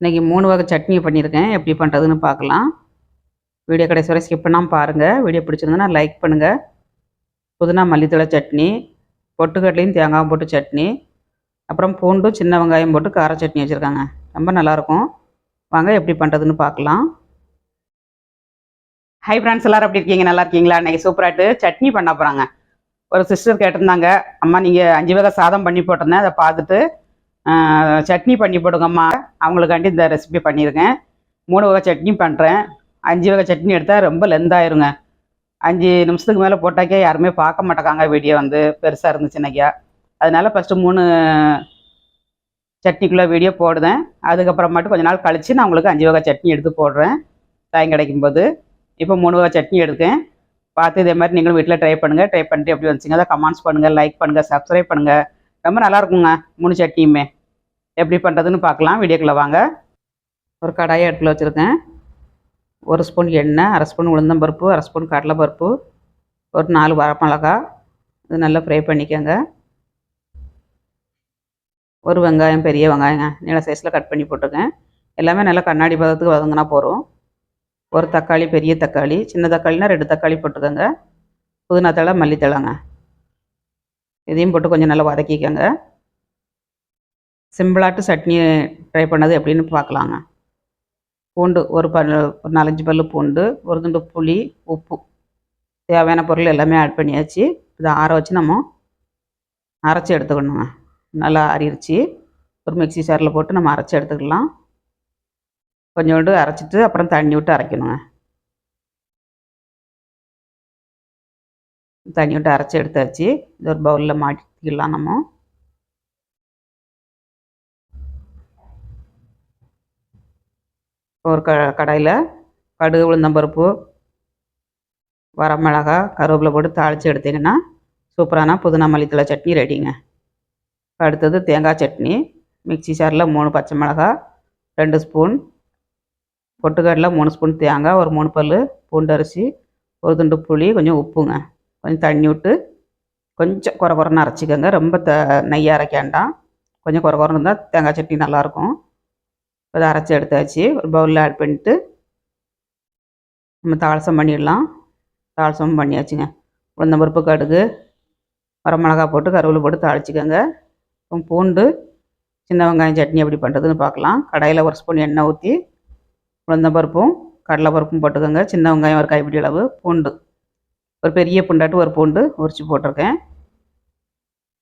இன்றைக்கி மூணு வகை சட்னி பண்ணியிருக்கேன். எப்படி பண்ணுறதுன்னு பார்க்கலாம். வீடியோ கடைசி வரை ஸ்கிப் பண்ணாமல் பாருங்கள் வீடியோ பிடிச்சிருந்ததுன்னா லைக் பண்ணுங்கள் புதினா மல்லித்தலை சட்னி பொட்டுக்கடலையும் தேங்காயும் போட்டு சட்னி அப்புறம் பூண்டும் சின்ன வெங்காயம் போட்டு கார சட்னி வச்சுருக்காங்க. ரொம்ப நல்லாயிருக்கும். வாங்க எப்படி பண்ணுறதுன்னு பார்க்கலாம். ஹை ஃப்ரெண்ட்ஸ் எல்லோரும் எப்படி இருக்கீங்க? நல்லா இருக்கீங்களா? இன்றைக்கி சூப்பராகிட்டு சட்னி பண்ண போகிறாங்க ஒரு சிஸ்டர் கேட்டிருந்தாங்க அம்மா நீங்கள் அஞ்சு வகை சாதம் பண்ணி போட்டிருந்தேன். அதை பார்த்துட்டு சட்னி பண்ணி போடுங்கம்மா. அவங்களுக்காண்டி இந்த ரெசிபி பண்ணியிருக்கேன். மூணு வகை சட்னி பண்ணுறேன் அஞ்சு வகை சட்னி எடுத்தால் ரொம்ப லெந்தாயிருங்க அஞ்சு நிமிஷத்துக்கு மேலே போட்டாக்கே யாருமே பார்க்க மாட்டேக்காங்க வீடியோ வந்து. பெருசாக இருந்துச்சுன்னாக்கியா அதனால ஃபஸ்ட்டு மூணு சட்னிக்குள்ளே வீடியோ போடுதேன். அதுக்கப்புறமாட்டு கொஞ்ச நாள் கழித்து நான் உங்களுக்கு அஞ்சு வகை சட்னி எடுத்து போடுறேன். டைம் கிடைக்கும்போது. இப்போ மூணு வகை சட்னி எடுக்கேன் பார்த்து இதே மாதிரி நீங்களும் வீட்டில் ட்ரை பண்ணுங்கள் ட்ரை பண்ணிட்டு எப்படி வந்துச்சுங்க அதை கமெண்ட்ஸ் பண்ணுங்கள் லைக் பண்ணுங்கள் சப்ஸ்கிரைப் பண்ணுங்கள் ரொம்ப நல்லா இருக்குங்க மூணு சட்னியுமே எப்படி பண்ணுறதுன்னு பார்க்கலாம். வீடியோக்குள்ளே வாங்க. ஒரு கடாயை எடுத்துல வச்சுருக்கேன். ஒரு ஸ்பூன் எண்ணெய் அரை ஸ்பூன் உளுந்தம்பருப்பு அரை ஸ்பூன் கடலைப்பருப்பு ஒரு நாலு வரமிளகா. இது நல்லா ஃப்ரை பண்ணிக்கோங்க. ஒரு வெங்காயம் பெரிய வெங்காயங்க. நீள சைஸில் கட் பண்ணி போட்டுருக்கேன். எல்லாமே நல்லா கண்ணாடி பதத்துக்கு வதங்கினா போதும். ஒரு தக்காளி பெரிய தக்காளி சின்ன தக்காளினா ரெண்டு தக்காளி போட்டுக்கோங்க. புதினா தழை மல்லித்தழைங்க. இதையும் போட்டு கொஞ்சம் நல்லா வதக்கிக்கோங்க. சிம்பிளாட்டு சட்னி ட்ரை பண்ணது எப்படின்னு பார்க்கலாங்க. பூண்டு ஒரு ப ஒரு நாலஞ்சு பல்லு பூண்டு ஒரு துண்டு புளி உப்பு. தேவையான பொருள் எல்லாமே ஆட் பண்ணியாச்சு. இதை ஆற வச்சு நம்ம அரைச்சி எடுத்துக்கணுங்க. நல்லா ஆறிடுச்சு ஒரு மிக்ஸி சாரில் போட்டு நம்ம அரைச்சி எடுத்துக்கலாம். கொஞ்சோண்டு அரைச்சிட்டு அப்புறம் தண்ணி விட்டு அரைக்கணுங்க. தண்ணி விட்டு அரைச்சி எடுத்தாச்சு. இது ஒரு பவுலில் மாட்டிக்கலாம் நம்ம. ஒரு க கடாயில் கடுகு உளுந்தம்பருப்பு வரமிளகா கருவேப்பிலை போட்டு தாளித்து எடுத்தீங்கன்னா சூப்பரான புதினா மல்லித்தலை சட்னி ரெடிங்க. அடுத்தது தேங்காய் சட்னி. மிக்ஸி சாரில் மூணு பச்சை மிளகா ரெண்டு ஸ்பூன். பொட்டுக்கடலை மூணு ஸ்பூன் தேங்காய் ஒரு மூணு பல் பூண்டு அரிசி ஒரு துண்டு புளி கொஞ்சம் உப்புங்க. கொஞ்சம் தண்ணி விட்டு கொஞ்சம் குறை குறைன்னு அரைச்சிக்கோங்க. ரொம்ப த நெய்யாக அரைக்க வேண்டாம். கொஞ்சம் குறை குறைன்னு இருந்தால் தேங்காய் சட்னி நல்லாயிருக்கும். அதை அரைச்சி எடுத்தாச்சு. ஒரு பவுலில் ஆட் பண்ணிட்டு நம்ம தாளசம் பண்ணிடலாம். தாளசம் பண்ணியாச்சுங்க. உளுந்தம்பருப்பு கடுகு வரமிளகா போட்டு கருவில் போட்டு தாளிச்சிக்கோங்க. அப்புறம் பூண்டு சின்ன வெங்காயம் சட்னி எப்படி பண்ணுறதுன்னு பார்க்கலாம். கடாயில் ஒரு ஸ்பூன் எண்ணெய் ஊற்றி உளுந்தம்பருப்பும் கடலைப்பருப்பும் போட்டுக்கோங்க. சின்ன வெங்காயம் ஒரு கைப்பிடி அளவு பூண்டு. ஒரு பெரிய புண்டாட்டு ஒரு பூண்டு உரித்து போட்டிருக்கேன்.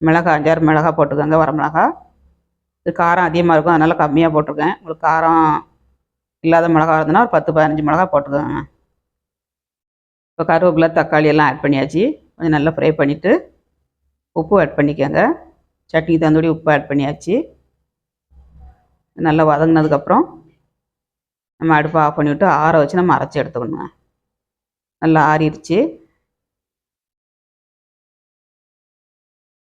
மிளகா அஞ்சாறு மிளகா போட்டுக்கோங்க வரமிளகா இது காரம் அதிகமாக இருக்கும் அதனால் கம்மியாக போட்டிருக்கேன். உங்களுக்கு காரம் இல்லாத மிளகா இருந்ததுன்னா ஒரு பத்து பதினஞ்சு மிளகா போட்டுக்கோங்க. இப்போ கருவேப்பிலை தக்காளி எல்லாம் ஆட் பண்ணியாச்சு. கொஞ்சம் நல்லா ஃப்ரை பண்ணிவிட்டு உப்பு ஆட் பண்ணிக்கோங்க. சட்னிக்கு தந்தோடி உப்பு ஆட் பண்ணியாச்சு. நல்லா வதங்கினதுக்கப்புறம் நம்ம அடுப்பை ஆஃப் பண்ணிவிட்டு ஆற வச்சு நம்ம அரைச்சி எடுத்துக்கணுங்க. நல்லா ஆறிடுச்சு.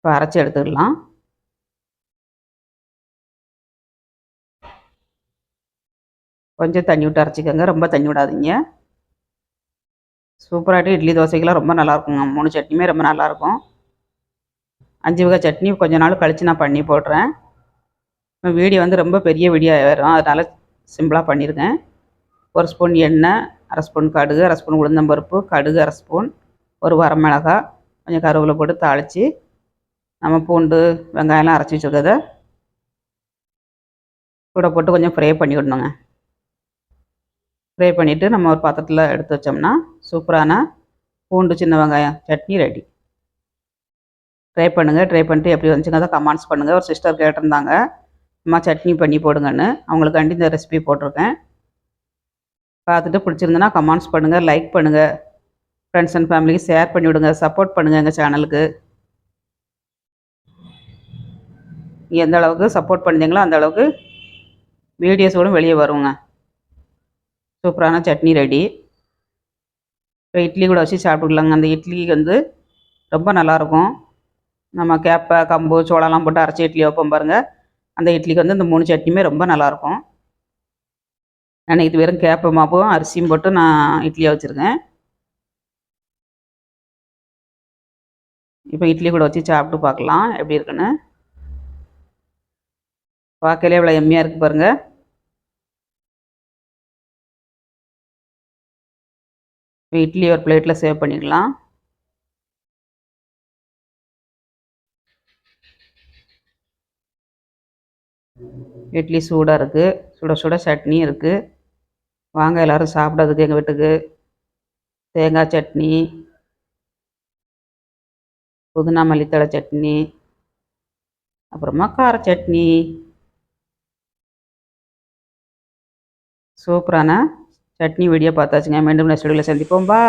இப்போ அரைச்சி எடுத்துக்கலாம். கொஞ்சம் தண்ணி விட்டு அரைச்சிக்கோங்க. ரொம்ப தண்ணி விடாதீங்க. சூப்பராகிட்டு இட்லி தோசைக்கெல்லாம் ரொம்ப நல்லாயிருக்குங்க. மூணு சட்னியுமே ரொம்ப நல்லாயிருக்கும். அஞ்சு வகை சட்னி கொஞ்ச நாள் கழித்து நான் பண்ணி போடுறேன். வீடியோ வந்து ரொம்ப பெரிய வீடியோ வரும். அதனால் சிம்பிளாக பண்ணியிருக்கேன் ஒரு ஸ்பூன் எண்ணெய் அரை ஸ்பூன் கடுகு அரை ஸ்பூன் உளுந்தம்பருப்பு கடுகு அரை ஸ்பூன் ஒரு வரமிளகா கொஞ்சம் கருவேப்பிலை போட்டு தாளித்து நம்ம பூண்டு வெங்காயம்லாம் அரைச்சி வச்சுருக்கத கூட போட்டு கொஞ்சம் ஃப்ரை பண்ணி விடணுங்க. ஃப்ரை பண்ணிவிட்டு நம்ம ஒரு பாத்திரத்தில் எடுத்து வச்சோம்னா சூப்பரான பூண்டு சின்ன வெங்காயம் சட்னி ரெடி ட்ரை பண்ணுங்கள் ட்ரை பண்ணிட்டு எப்படி வந்துச்சுங்க அதை கமெண்ட்ஸ் பண்ணுங்கள் ஒரு சிஸ்டர் கேட்டிருந்தாங்க அம்மா சட்னி பண்ணி போடுங்கன்னு. அவங்களுக்காண்டி இந்த ரெசிபி போட்டிருக்கேன். பார்த்துட்டு பிடிச்சிருந்துன்னா கமெண்ட்ஸ் பண்ணுங்கள் லைக் பண்ணுங்கள் ஃப்ரெண்ட்ஸ் அண்ட் ஃபேமிலிக்கு ஷேர் பண்ணி விடுங்க சப்போர்ட் பண்ணுங்கள் எங்கள் சேனலுக்கு நீங்கள் எந்த அளவுக்கு சப்போர்ட் பண்ணிங்களோ அந்த அளவுக்கு வீடியோஸோடும் வெளியே வருங்க. சூப்பரான சட்னி ரெடி இப்போ இட்லி கூட வச்சு சாப்பிட்டுக்கலாங்க அந்த இட்லி வந்து ரொம்ப நல்லாயிருக்கும். நம்ம கேப்பை கம்பு சோளம்லாம் போட்டு அரைச்சி இட்லி வைப்போம் பாருங்கள் அந்த இட்லிக்கு வந்து இந்த மூணு சட்னியுமே ரொம்ப நல்லாயிருக்கும். நான் இது வெறும் கேப்பை மாப்பும் அரிசியும் போட்டு நான் இட்லியாக வச்சுருக்கேன். இப்போ இட்லி கூட வச்சு சாப்பிட்டு பார்க்கலாம். எப்படி இருக்குன்னு. பார்க்கலே இவ்வளோ எம்மியாக இருக்குது பாருங்கள் இட்லி ஒரு பிளேட்டில் சேவ் பண்ணிக்கலாம். இட்லி சூடாக இருக்குது சுட சுட சட்னி இருக்குது வாங்க எல்லோரும் சாப்பிடாதுக்கு எங்கள் வீட்டுக்கு. தேங்காய் சட்னி புதினா மல்லித்தழை சட்னி அப்புறமா கார சட்னி. சூப்பரான சட்னி வீடியோ பார்த்தாச்சுங்க. மீண்டும் நெக்ஸ்ட் வீடியோவில் சந்திப்போம். பா